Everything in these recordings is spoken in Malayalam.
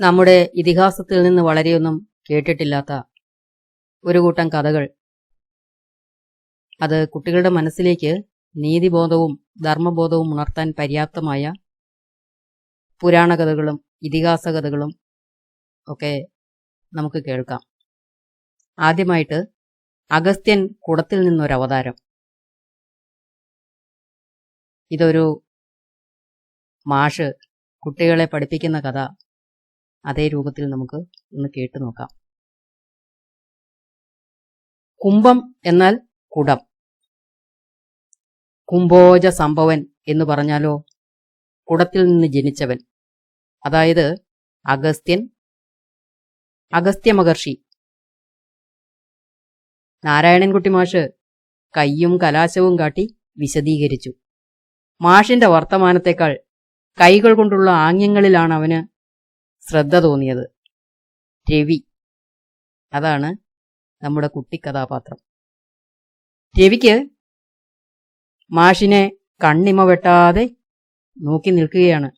നമ്മുടെ ഇതിഹാസത്തിൽ നിന്ന് വളരെയൊന്നും കേട്ടിട്ടില്ലാത്ത ഒരു കൂട്ടം കഥകൾ. അത് കുട്ടികളുടെ മനസ്സിലേക്ക് നീതിബോധവും ധർമ്മബോധവും ഉണർത്താൻ പര്യാപ്തമായ പുരാണ കഥകളും ഇതിഹാസ കഥകളും ഒക്കെ നമുക്ക് കേൾക്കാം. ആദ്യമായിട്ട് അഗസ്ത്യൻ കുടത്തിൽ നിന്നൊരവതാരം ഇതൊരു മാഷ് കുട്ടികളെ പഠിപ്പിക്കുന്ന കഥ. അതേ രൂപത്തിൽ നമുക്ക് ഒന്ന് കേട്ടു നോക്കാം. കുംഭം എന്നാൽ കുടം. കുംഭോജ സംഭവൻ എന്ന് പറഞ്ഞാലോ? കുടത്തിൽ നിന്ന് ജനിച്ചവൻ. അതായത് അഗസ്ത്യൻ അഗസ്ത്യ മഹർഷി. നാരായണൻകുട്ടി മാഷ് കയ്യും കലാശവും കാട്ടി വിശദീകരിച്ചു. മാഷിന്റെ വർത്തമാനത്തെക്കാൾ കൈകൾ കൊണ്ടുള്ള ആംഗ്യങ്ങളിലാണ് അവന് ശ്രദ്ധ തോന്നിയത്. രവി. അതാണ് നമ്മുടെ കുട്ടിക്കഥാപാത്രം രവിക്ക് മാഷിനെ കണ്ണിമ വെട്ടാതെ നോക്കി നിൽക്കുകയാണ്.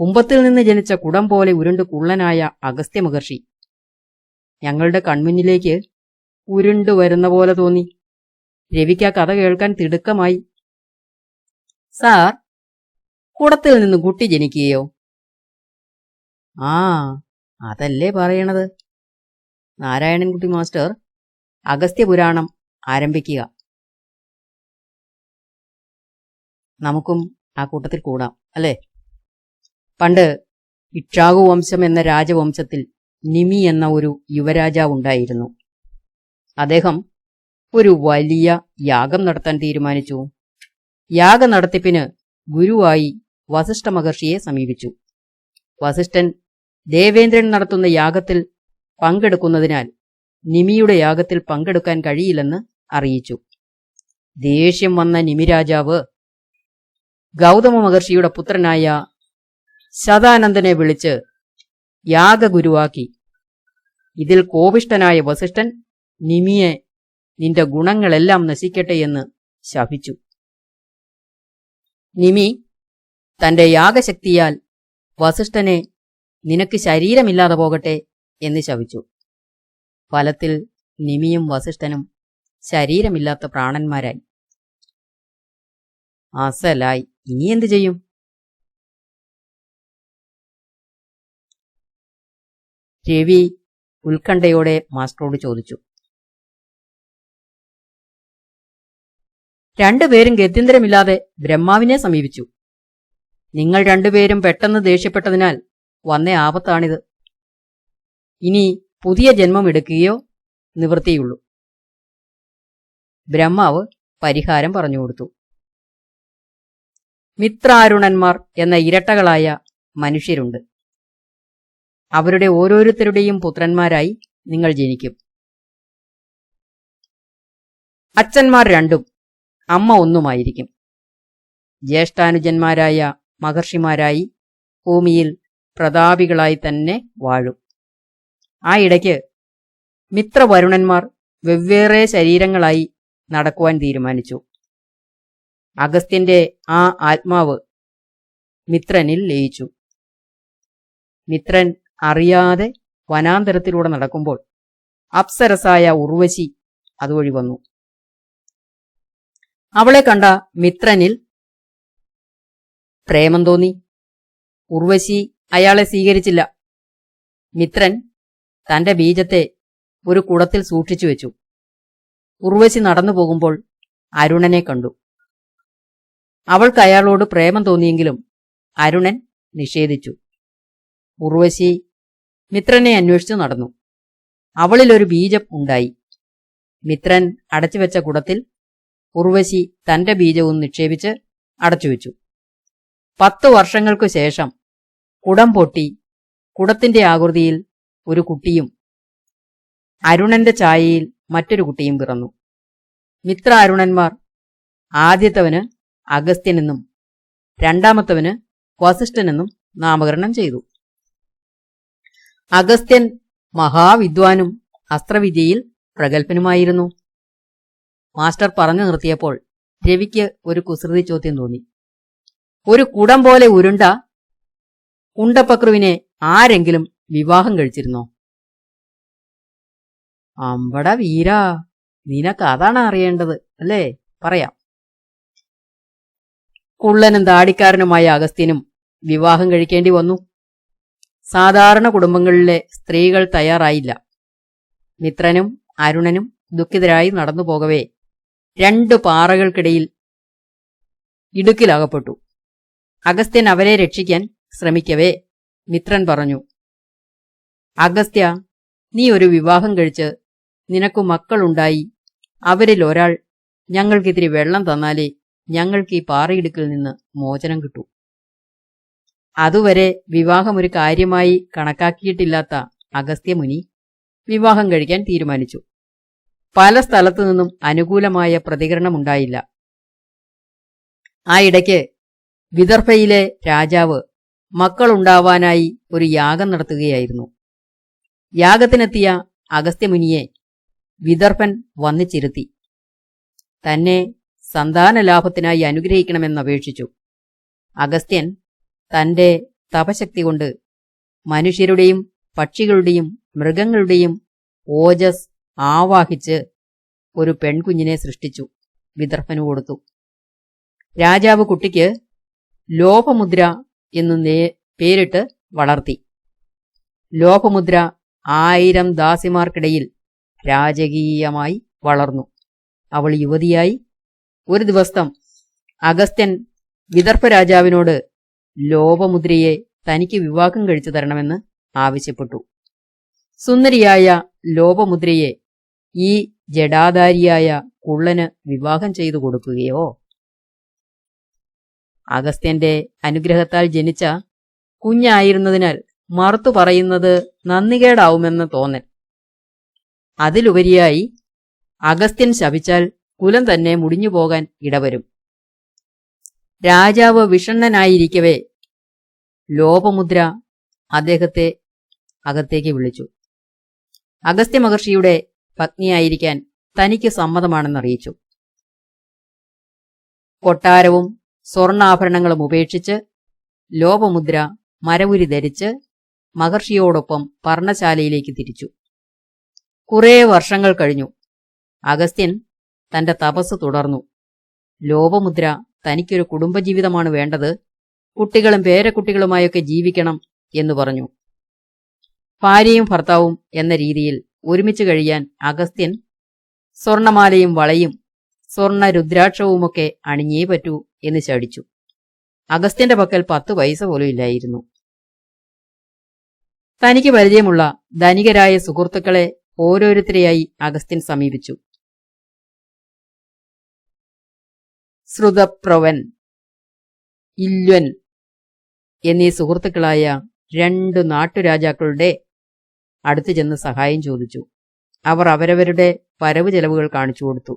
കുംഭത്തിൽ നിന്ന് ജനിച്ച കുടം പോലെ ഉരുണ്ട് കുള്ളനായ അഗസ്ത്യ മഹർഷി. ഞങ്ങളുടെ കൺമുന്നിലേക്ക് ഉരുണ്ടു വരുന്ന പോലെ തോന്നി. രവിക്ക് ആ കഥ കേൾക്കാൻ തിടുക്കമായി. സാർ കുടത്തിൽ നിന്ന് കുട്ടി ജനിക്കുകയോ? ആ അതല്ലേ പറയണത്? നാരായണൻകുട്ടി മാസ്റ്റർ അഗസ്ത്യപുരാണം ആരംഭിക്കുക. നമുക്കും ആ കൂട്ടത്തിൽ കൂടാം അല്ലേ? പണ്ട് ഇക്ഷാകു വംശം എന്ന രാജവംശത്തിൽ നിമി എന്ന ഒരു യുവരാജാവുണ്ടായിരുന്നു അദ്ദേഹം ഒരു വലിയ യാഗം നടത്താൻ തീരുമാനിച്ചു. യാഗ നടത്തിപ്പിന് ഗുരുവായി വസിഷ്ഠ മഹർഷിയെ സമീപിച്ചു. വസിഷ്ഠൻ ദേവേന്ദ്രൻ നടത്തുന്ന യാഗത്തിൽ പങ്കെടുക്കുന്നതിനാൽ നിമിയുടെ യാഗത്തിൽ പങ്കെടുക്കാൻ കഴിയില്ലെന്ന് അറിയിച്ചു. ദേഷ്യം വന്ന നിമിരാജാവ് ഗൗതമ മഹർഷിയുടെ പുത്രനായ ശതാനന്ദനെ വിളിച്ച് യാഗഗുരുവാക്കി. ഇതിൽ കോപിഷ്ടനായ വസിഷ്ഠൻ നിമിയെ നിന്റെ ഗുണങ്ങളെല്ലാം നശിക്കട്ടെ എന്ന് ശപിച്ചു. നിമി തന്റെ യാഗശക്തിയാൽ വസിഷ്ഠനെ നിനക്ക് ശരീരമില്ലാതെ പോകട്ടെ എന്ന് ശവിച്ചു ഫലത്തിൽ നിമിയും വസിഷ്ഠനും ശരീരമില്ലാത്ത പ്രാണന്മാരായി. അസലായി. ഇനി എന്തു ചെയ്യും? രവി ഉത്കണ്ഠയോടെ മാസ്റ്ററോട് ചോദിച്ചു. രണ്ടുപേരും ഗത്യന്തരമില്ലാതെ ബ്രഹ്മാവിനെ സമീപിച്ചു. നിങ്ങൾ രണ്ടുപേരും പെട്ടെന്ന് ദേഷ്യപ്പെട്ടതിനാൽ വന്ന ആപത്താണിത്. ഇനി പുതിയ ജന്മം എടുക്കുകയോ നിവൃത്തിയുള്ളൂ. ബ്രഹ്മാവ് പരിഹാരം പറഞ്ഞു കൊടുത്തു. മിത്രാരുണന്മാർ എന്ന ഇരട്ടകളായ മനുഷ്യരുണ്ട്. അവരുടെ ഓരോരുത്തരുടെയും പുത്രന്മാരായി നിങ്ങൾ ജനിക്കും. അച്ഛന്മാർ രണ്ടും അമ്മ ഒന്നുമായിരിക്കും. ജ്യേഷ്ഠാനുജന്മാരായ മഹർഷിമാരായി ഭൂമിയിൽ പ്രതാപികളായി തന്നെ വാഴും. ആ ഇടയ്ക്ക് മിത്രവരുണന്മാർ വെവ്വേറെ ശരീരങ്ങളായി നടക്കുവാൻ തീരുമാനിച്ചു. അഗസ്ത്യന്റെ ആ ആത്മാവ് മിത്രനിൽ ലയിച്ചു. മിത്രൻ അറിയാതെ വനാന്തരത്തിലൂടെ നടക്കുമ്പോൾ അപ്സരസായ ഉർവശി അതുവഴി വന്നു. അവളെ കണ്ട മിത്രനിൽ പ്രേമം തോന്നി. ഉർവശി അയാളെ സ്വീകരിച്ചില്ല. മിത്രൻ തന്റെ ബീജത്തെ ഒരു കുടത്തിൽ സൂക്ഷിച്ചു വെച്ചു. ഉർവശി നടന്നു പോകുമ്പോൾ അരുണനെ കണ്ടു. അവൾക്ക് അയാളോട് പ്രേമം തോന്നിയെങ്കിലും അരുണൻ നിഷേധിച്ചു. ഉർവശി മിത്രനെ അന്വേഷിച്ചു നടന്നു. അവളിലൊരു ബീജം ഉണ്ടായി. മിത്രൻ അടച്ചുവെച്ച കുടത്തിൽ ഉർവശി തന്റെ ബീജവും നിക്ഷേപിച്ച് അടച്ചുവെച്ചു പത്തു വർഷങ്ങൾക്കു ശേഷം കുടം പൊട്ടി കുടത്തിന്റെ ആകൃതിയിൽ ഒരു കുട്ടിയും അരുണന്റെ ചായയിൽ മറ്റൊരു കുട്ടിയും പിറന്നു. മിത്ര അരുണന്മാർ ആദ്യത്തവന് അഗസ്ത്യനെന്നും രണ്ടാമത്തവന് വസിഷ്ഠനെന്നും നാമകരണം ചെയ്തു. അഗസ്ത്യൻ മഹാവിദ്വാനും അസ്ത്രവിദ്യയിൽ പ്രഗത്ഭനുമായിരുന്നു. മാസ്റ്റർ പറഞ്ഞു നിർത്തിയപ്പോൾ രവിക്ക് ഒരു കുസൃതി ചോദ്യം തോന്നി. ഒരു കുടം പോലെ ഉരുണ്ട ഉണ്ടപ്പക്രുവിനെ ആരെങ്കിലും വിവാഹം കഴിച്ചിരുന്നോ? അമ്പട വീരാ നിനക്ക് അതാണ് അറിയേണ്ടത് അല്ലേ? പറയാം. കുള്ളനും താടിക്കാരനുമായ അഗസ്ത്യനും വിവാഹം കഴിക്കേണ്ടി വന്നു. സാധാരണ കുടുംബങ്ങളിലെ സ്ത്രീകൾ തയ്യാറായില്ല. മിത്രനും അരുണനും ദുഃഖിതരായി നടന്നു പോകവേ രണ്ടു പാറകൾക്കിടയിൽ ഇടുക്കിലകപ്പെട്ടു. അഗസ്ത്യൻ അവരെ രക്ഷിക്കാൻ ശ്രമിക്കവേ. മിത്രൻ പറഞ്ഞു അഗസ്ത്യ നീ ഒരു വിവാഹം കഴിച്ച് നിനക്കു മക്കളുണ്ടായി. അവരിൽ ഒരാൾ ഞങ്ങൾക്കിത്തിരി വെള്ളം തന്നാലേ ഞങ്ങൾക്ക് ഈ പാറയിടുക്കിൽ നിന്ന് മോചനം കിട്ടൂ. അതുവരെ വിവാഹം ഒരു കാര്യമായി കണക്കാക്കിയിട്ടില്ലാത്ത അഗസ്ത്യമുനി വിവാഹം കഴിക്കാൻ തീരുമാനിച്ചു. പല സ്ഥലത്തു നിന്നും അനുകൂലമായ പ്രതികരണമുണ്ടായില്ല. ആ ഇടയ്ക്ക് വിദർഭയിലെ രാജാവ് മക്കളുണ്ടാവാനായി ഒരു യാഗം നടത്തുകയായിരുന്നു. യാഗത്തിനെത്തിയ അഗസ്ത്യമുനിയെ വിദർഭൻ വന്നിച്ചിരുത്തി. തന്നെ സന്താനലാഭത്തിനായി അനുഗ്രഹിക്കണമെന്നപേക്ഷിച്ചു. അഗസ്ത്യൻ തന്റെ തപശക്തി കൊണ്ട് മനുഷ്യരുടെയും പക്ഷികളുടെയും മൃഗങ്ങളുടെയും ഓജസ് ആവാഹിച്ച് ഒരു പെൺകുഞ്ഞിനെ സൃഷ്ടിച്ചു വിദർഭനു കൊടുത്തു. രാജാവ് കുട്ടിക്ക് ലോപമുദ്ര എന്നു നേ പേരിട്ട് വളർത്തി. ലോപമുദ്ര ആയിരം ദാസിമാർക്കിടയിൽ രാജകീയമായി വളർന്നു. അവൾ യുവതിയായി. ഒരു ദിവസം അഗസ്ത്യൻ വിദർഭ രാജാവിനോട് ലോപമുദ്രയെ തനിക്ക് വിവാഹം കഴിച്ചു തരണമെന്ന് ആവശ്യപ്പെട്ടു. സുന്ദരിയായ ലോപമുദ്രയെ ഈ ജഡാധാരിയായ കുള്ളന് വിവാഹം ചെയ്തു കൊടുക്കുകയോ അഗസ്ത്യന്റെ അനുഗ്രഹത്താൽ ജനിച്ച കുഞ്ഞായിരുന്നതിനാൽ മറുത്തു പറയുന്നത് നന്ദികേടാവുമെന്ന് തോന്നൽ. അതിലുപരിയായി അഗസ്ത്യൻ ശപിച്ചാൽ കുലം തന്നെ മുടിഞ്ഞു പോകാൻ ഇടവരും. രാജാവ് വിഷണ്ണനായിരിക്കവേ ലോപമുദ്ര അദ്ദേഹത്തെ അകത്തേക്ക് വിളിച്ചു. അഗസ്ത്യ മഹർഷിയുടെ പത്നിയായിരിക്കാൻ തനിക്ക് സമ്മതമാണെന്നറിയിച്ചു. കൊട്ടാരവും സ്വർണാഭരണങ്ങളും ഉപേക്ഷിച്ച് ലോപമുദ്ര മരവുരി ധരിച്ച് മഹർഷിയോടൊപ്പം പർണശാലയിലേക്ക് തിരിച്ചു. കുറേ വർഷങ്ങൾ കഴിഞ്ഞു. അഗസ്ത്യൻ തന്റെ തപസ് തുടർന്നു. ലോപമുദ്ര തനിക്കൊരു കുടുംബജീവിതമാണ് വേണ്ടത്. കുട്ടികളും പേരക്കുട്ടികളുമായൊക്കെ ജീവിക്കണം എന്ന് പറഞ്ഞു. ഭാര്യയും ഭർത്താവും എന്ന രീതിയിൽ ഒരുമിച്ച് കഴിയാൻ അഗസ്ത്യൻ സ്വർണമാലയും വളയും സ്വർണ രുദ്രാക്ഷവുമൊക്കെ അണിഞ്ഞേ പറ്റൂ എന്ന് ശടിച്ചു അഗസ്ത്യന്റെ പക്കൽ പത്ത് പൈസ പോലും ഇല്ലായിരുന്നു. തനിക്ക് പരിചയമുള്ള ധനികരായ സുഹൃത്തുക്കളെ ഓരോരുത്തരെയായി അഗസ്ത്യൻ സമീപിച്ചു. ശ്രുതപ്രവൻ ഇല്വൻ എന്നീ സുഹൃത്തുക്കളായ രണ്ടു നാട്ടുരാജാക്കളുടെ അടുത്തു ചെന്ന് സഹായം ചോദിച്ചു. അവർ അവരവരുടെ വരവ് ചെലവുകൾ കാണിച്ചു കൊടുത്തു.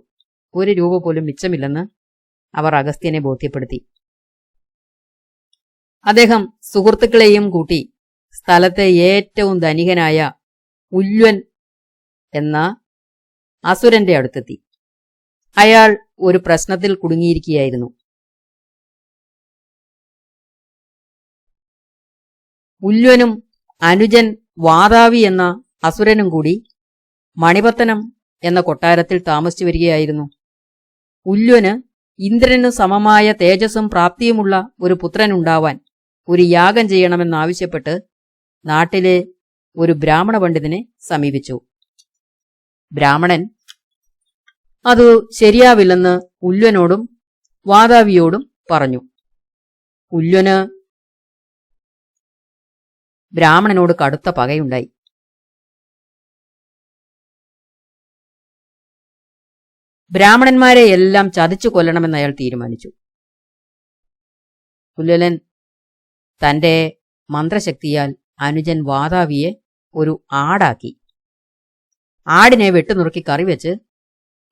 ഒരു രൂപ പോലും മിച്ചമില്ലെന്ന് അവർ അഗസ്ത്യനെ ബോധ്യപ്പെടുത്തി. അദ്ദേഹം സുഹൃത്തുക്കളെയും കൂട്ടി സ്ഥലത്തെ ഏറ്റവും ധനികനായ ഉല്വൻ എന്ന അസുരന്റെ അടുത്തെത്തി. അയാൾ ഒരു പ്രശ്നത്തിൽ കുടുങ്ങിയിരിക്കുകയായിരുന്നു. ഉല്വനും അനുജൻ വാതാവി എന്ന അസുരനും കൂടി മണിപത്തനം എന്ന കൊട്ടാരത്തിൽ താമസിച്ചു വരികയായിരുന്നു. ഉല്വന് ഇന്ദ്രനു സമമായ തേജസ്സും പ്രാപ്തിയുമുള്ള ഒരു പുത്രനുണ്ടാവാൻ ഒരു യാഗം ചെയ്യണമെന്നാവശ്യപ്പെട്ട് നാട്ടിലെ ഒരു ബ്രാഹ്മണ പണ്ഡിതനെ സമീപിച്ചു. ബ്രാഹ്മണൻ അത് ശരിയാവില്ലെന്ന് ഉല്വനോടും വാതാവിയോടും പറഞ്ഞു. ഉല്വന് ബ്രാഹ്മണനോട് കടുത്ത പകയുണ്ടായി. ബ്രാഹ്മണന്മാരെ എല്ലാം ചതിച്ചു കൊല്ലണമെന്ന് അയാൾ തീരുമാനിച്ചു. പുല്ലലൻ തന്റെ മന്ത്രശക്തിയാൽ അനുജൻ വാതാവിയെ ഒരു ആടാക്കി. ആടിനെ വെട്ടുനുറുക്കി കറി വെച്ച്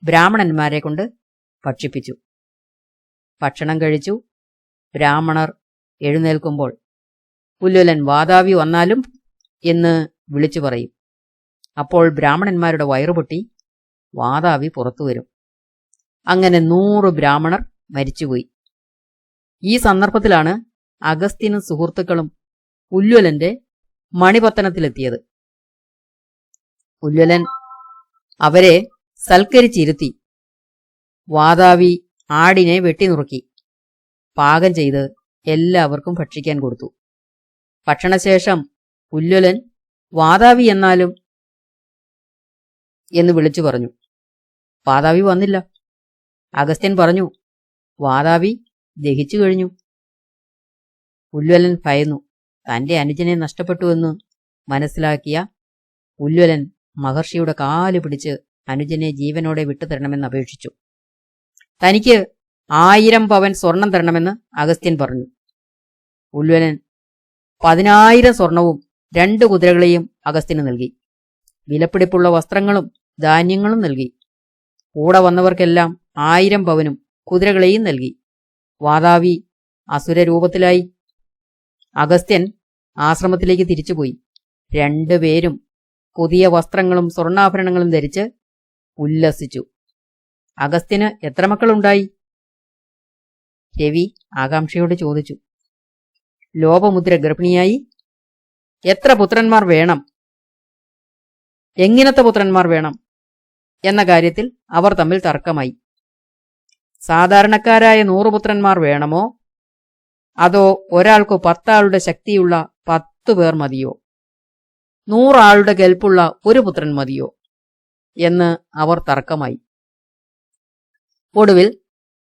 ബ്രാഹ്മണന്മാരെ കൊണ്ട് ഭക്ഷിപ്പിച്ചു. ഭക്ഷണം കഴിച്ചു. ബ്രാഹ്മണർ എഴുന്നേൽക്കുമ്പോൾ പുല്ലുലൻ വാതാവി വന്നാലും എന്ന് വിളിച്ചു പറയും. അപ്പോൾ ബ്രാഹ്മണന്മാരുടെ വയറുപൊട്ടി വാതാവി പുറത്തു വരും. അങ്ങനെ നൂറ് ബ്രാഹ്മണർ മരിച്ചുപോയി. ഈ സന്ദർഭത്തിലാണ് അഗസ്ത്യനും സുഹൃത്തുക്കളും ഉല്വലന്റെ മണിപത്തനത്തിലെത്തിയത്. ഉല്വലൻ അവരെ സൽക്കരിച്ചിരുത്തി. വാതാവി ആടിനെ വെട്ടിനുറുക്കി. പാകം ചെയ്ത് എല്ലാവർക്കും ഭക്ഷിക്കാൻ കൊടുത്തു. ഭക്ഷണശേഷം ഉല്വലൻ വാതാവി എന്നാലും എന്ന് വിളിച്ചു പറഞ്ഞു. വാതാവി വന്നില്ല. അഗസ്ത്യൻ പറഞ്ഞു വാതാവി ദഹിച്ചു കഴിഞ്ഞു. ഉല്വലൻ ഭയന്നു തന്റെ അനുജനെ നഷ്ടപ്പെട്ടുവെന്ന് മനസ്സിലാക്കിയ ഉല്വലൻ മഹർഷിയുടെ കാൽ പിടിച്ച് അനുജനെ ജീവനോടെ വിട്ടുതരണമെന്ന് അപേക്ഷിച്ചു. തനിക്ക് ആയിരം പവൻ സ്വർണം തരണമെന്ന് അഗസ്ത്യൻ പറഞ്ഞു. ഉല്വലൻ പതിനായിരം സ്വർണവും രണ്ട് കുതിരകളെയും അഗസ്ത്യന് നൽകി. വിലപിടിപ്പുള്ള വസ്ത്രങ്ങളും ധാന്യങ്ങളും നൽകി. കൂടെ വന്നവർക്കെല്ലാം ആയിരം പവനും കുതിരകളെയും നൽകി. വാതാവി അസുരരൂപത്തിലായി അഗസ്ത്യൻ ആശ്രമത്തിലേക്ക് തിരിച്ചുപോയി. രണ്ടുപേരും പുതിയ വസ്ത്രങ്ങളും സ്വർണാഭരണങ്ങളും ധരിച്ച് ഉല്ലസിച്ചു. അഗസ്ത്യന് എത്ര മക്കളുണ്ടായി? രവി ആകാംക്ഷയോട് ചോദിച്ചു. ലോപമുദ്ര ഗർഭിണിയായി. എത്ര പുത്രന്മാർ വേണം? എങ്ങനത്തെ പുത്രന്മാർ വേണം? എന്ന കാര്യത്തിൽ അവർ തമ്മിൽ തർക്കമായി. സാധാരണക്കാരായ നൂറുപുത്രന്മാർ വേണമോ? അതോ ഒരാൾക്ക് പത്താളുടെ ശക്തിയുള്ള പത്തു പേർ മതിയോ? നൂറാളുടെ കെൽപ്പുള്ള ഒരു പുത്രൻ മതിയോ? എന്ന് അവർ തർക്കമായി. ഒടുവിൽ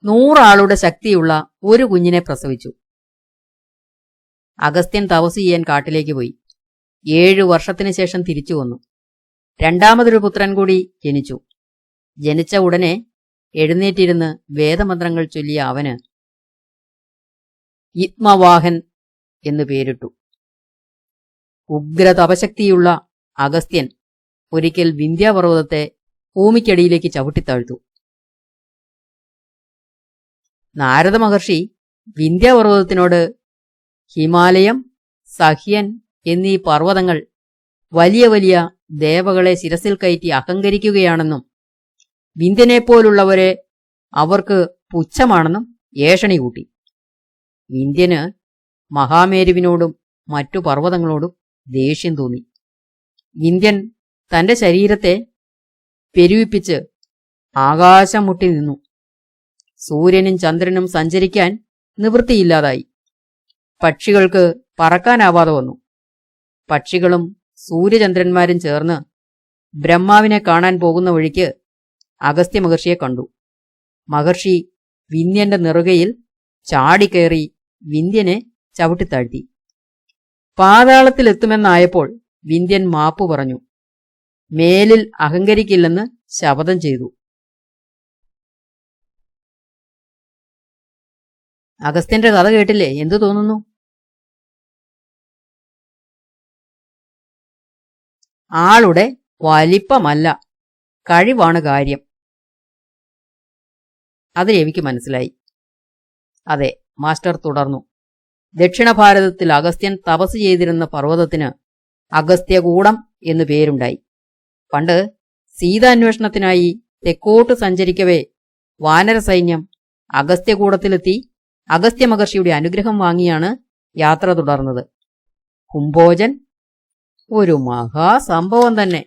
നൂറാളുടെ ശക്തിയുള്ള ഒരു കുഞ്ഞിനെ പ്രസവിച്ചു. അഗസ്ത്യൻ തപസ് ചെയ്യാൻ കാട്ടിലേക്ക് പോയി. ഏഴു വർഷത്തിനു ശേഷം തിരിച്ചു വന്നു. രണ്ടാമതൊരു പുത്രൻ കൂടി ജനിച്ചു. ജനിച്ച ഉടനെ എഴുന്നേറ്റിരുന്ന് വേദമന്ത്രങ്ങൾ ചൊല്ലിയ അവന് ഇത്മവാഹൻ എന്നു പേരിട്ടു. ഉഗ്ര തപശക്തിയുള്ള അഗസ്ത്യൻ ഒരിക്കൽ വിന്ധ്യാപർവതത്തെ ഭൂമിക്കടിയിലേക്ക് ചവിട്ടിത്താഴ്ത്തു. നാരദ മഹർഷി വിന്ധ്യാപർവതത്തിനോട് ഹിമാലയം സഹ്യൻ എന്നീ പർവതങ്ങൾ വലിയ വലിയ ദേവകളെ ശിരസിൽ കയറ്റി അഹങ്കരിക്കുകയാണെന്നും വിന്ധ്യനെപ്പോലുള്ളവരെ അവർക്ക് പുച്ഛമാണെന്നും ഏഷണി കൂട്ടി. വിന്ധ്യന് മഹാമേരുവിനോടും മറ്റു പർവതങ്ങളോടും ദേഷ്യം തോന്നി. വിന്ധ്യൻ തന്റെ ശരീരത്തെ പെരുവിപ്പിച്ച് ആകാശം മുട്ടി നിന്നു. സൂര്യനും ചന്ദ്രനും സഞ്ചരിക്കാൻ നിവൃത്തിയില്ലാതായി. പക്ഷികൾക്ക് പറക്കാനാവാതെ വന്നു. പക്ഷികളും സൂര്യചന്ദ്രന്മാരും ചേർന്ന് ബ്രഹ്മാവിനെ കാണാൻ പോകുന്ന വഴിക്ക് അഗസ്ത്യ മഹർഷിയെ കണ്ടു. മഹർഷി വിന്ധ്യന്റെ നെറുകയിൽ ചാടിക്കയറി വിന്ധ്യനെ ചവിട്ടിത്താഴ്ത്തി. പാതാളത്തിലെത്തുമെന്നായപ്പോൾ വിന്ധ്യൻ മാപ്പു പറഞ്ഞു മേലിൽ അഹങ്കരിക്കില്ലെന്ന് ശപഥം ചെയ്തു. അഗസ്ത്യന്റെ കഥ കേട്ടില്ലേ? എന്തു തോന്നുന്നു? ആളുടെ വലിപ്പമല്ല കഴിവാണ് കാര്യം. അത് രവിക്ക് മനസ്സിലായി. അതെ മാസ്റ്റർ തുടർന്നു. ദക്ഷിണ ഭാരതത്തിൽ അഗസ്ത്യൻ തപസ് ചെയ്തിരുന്ന പർവതത്തിന് അഗസ്ത്യകൂടം എന്നു പേരുണ്ടായി. പണ്ട് സീതാന്വേഷണത്തിനായി തെക്കോട്ട് സഞ്ചരിക്കവേ വാനരസൈന്യം അഗസ്ത്യകൂടത്തിലെത്തി അഗസ്ത്യ മഹർഷിയുടെ അനുഗ്രഹം വാങ്ങിയാണ് യാത്ര തുടർന്നത്. കുംഭോജൻ ഒരു മഹാസംഭവം തന്നെ.